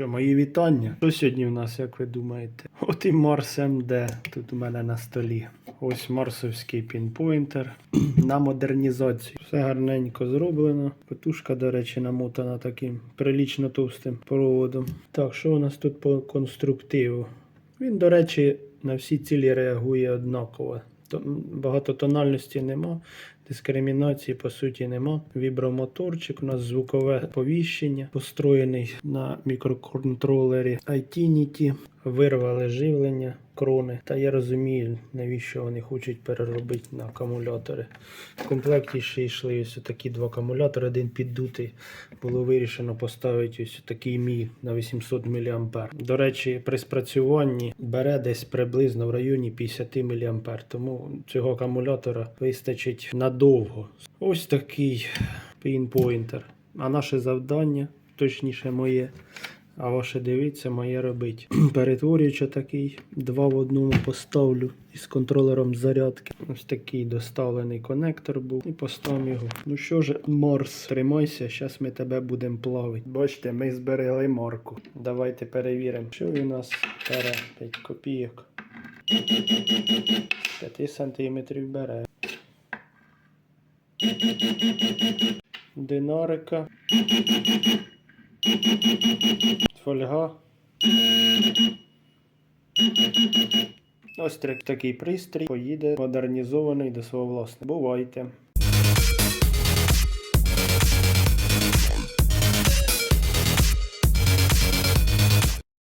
Що, мої вітання? Що сьогодні в нас, як ви думаєте? От і Марс МД тут у мене на столі. Ось марсовський пінпойнтер на модернізацію. Все гарненько зроблено. Катушка, до речі, намотана таким прилічно товстим проводом. Так, що у нас тут по конструктиву? Він, до речі, на всі цілі реагує однаково. То- м, Багатотональності нема, дискримінації по суті нема. Вібромоторчик, у нас звукове повіщення, построєний на мікроконтролері iTinity, вирвали живлення, крони. Та я розумію, навіщо вони хочуть переробити на акумулятори. В комплекті ще йшли ось такі два акумулятори, один піддутий. Було вирішено поставити ось такий мі на 800 мА. До речі, при спрацюванні бере десь приблизно в районі 50 мА. Тому цього акумулятора вистачить надовго. Ось такий пінпойнтер. А наше завдання, точніше моє, а ваше дивіться, моє робить. Перетворюючи такий, два в одному поставлю із контролером зарядки. Ось такий доставлений конектор був. І поставимо його. Ну що ж, Морс, тримайся, зараз ми тебе будемо плавити. Бачите, ми зберегли марку. Давайте перевіримо, що у нас бере 5 копійок. 5 сантиметрів бере. Динарика. Фольга. Ось такий пристрій поїде модернізований до свого власного. Бувайте.